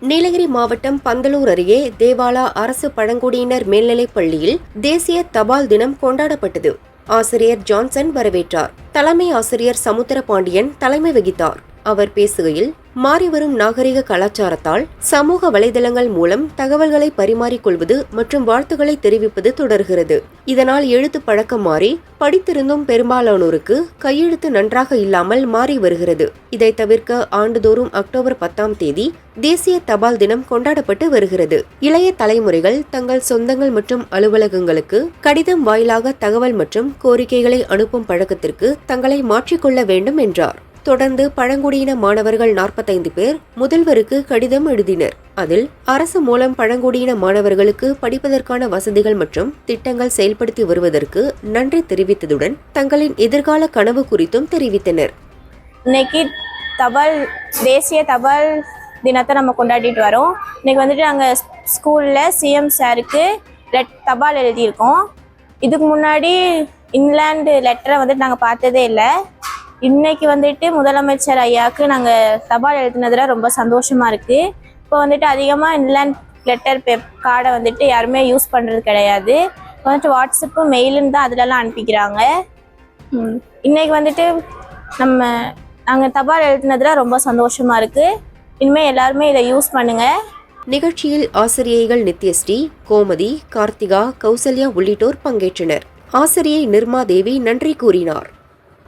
நீலகிரி மாவட்டம் பந்தலூர் அருகே தேவாலா அரசு பழங்குடியினர் மேல்நிலைப் பள்ளியில் தேசிய தபால் தினம் கொண்டாடப்பட்டது. ஆசிரியர் ஜான்சன் வரவேற்றார். தலைமை ஆசிரியர் சமுத்திர பாண்டியன் தலைமை வகித்தார். அவர் பேசுகையில் மாறிவரும் நாகரிக கலாச்சாரத்தால் சமூக வலைதளங்கள் மூலம் தகவல்களை பரிமாறிக்கொள்வது மற்றும் வாழ்த்துக்களை தெரிவிப்பது தொடர்கிறது. இதனால் எழுத்து பழக்கம் மாறி படித்திருந்தும் பெரும்பாலானோருக்கு கையெழுத்து நன்றாக இல்லாமல் மாறி வருகிறது. இதை தவிர்க்க ஆண்டுதோறும் அக்டோபர் பத்தாம் தேதி தேசிய தபால் தினம் கொண்டாடப்பட்டு வருகிறது. இளைய தலைமுறைகள் தங்கள் சொந்தங்கள் மற்றும் அலுவலகங்களுக்கு கடிதம் வாயிலாக தகவல் மற்றும் கோரிக்கைகளை அனுப்பும் பழக்கத்திற்கு தங்களை மாற்றிக்கொள்ள வேண்டும் என்றார். தொடர்ந்து பழங்குடியின மாணவர்கள் நாற்பத்தைந்து பேர் முதல்வருக்கு கடிதம் எழுதினர். அதில் அரசு மூலம் பழங்குடியின மாணவர்களுக்கு படிப்பதற்கான வசதிகள் மற்றும் திட்டங்கள் செயல்படுத்தி வருவதற்கு நன்றி தெரிவித்ததுடன் தங்களின் எதிர்கால கனவு குறித்தும் தெரிவித்தனர். இன்னைக்கு தபால் தேசிய தபால் தினத்தை நம்ம கொண்டாடிட்டு வரோம். இன்னைக்கு வந்துட்டு நாங்கள் ஸ்கூலில் சிஎம் சாருக்கு லெட் தபால் எழுதியிருக்கோம். இதுக்கு முன்னாடி இன்லேண்டு லெட்டரை வந்துட்டு நாங்கள் பார்த்ததே இல்லை. இன்னைக்கு வந்துட்டு முதலமைச்சர் ஐயாவுக்கு நாங்கள் தபால் எழுதுனதுல ரொம்ப சந்தோஷமாக இருக்குது இப்போ வந்துட்டு அதிகமாக இன்லேண்ட் லெட்டர் பே கார்டை வந்துட்டு யாருமே யூஸ் பண்ணுறது கிடையாது. வந்துட்டு வாட்ஸ்அப்பும் மெயிலுன்னு தான் அதிலலாம் அனுப்பிக்கிறாங்க. இன்னைக்கு வந்துட்டு நம்ம நாங்கள் தபால் எழுதுனதுல ரொம்ப சந்தோஷமா இருக்கு. இனிமேல் எல்லாருமே இதை யூஸ் பண்ணுங்க. நிகழ்ச்சியில் ஆசிரியைகள் நித்யஸ்ரீ கோமதி கார்த்திகா கௌசல்யா உள்ளிட்டோர் பங்கேற்றனர். ஆசிரியை நிர்மா தேவி நன்றி கூறினார்.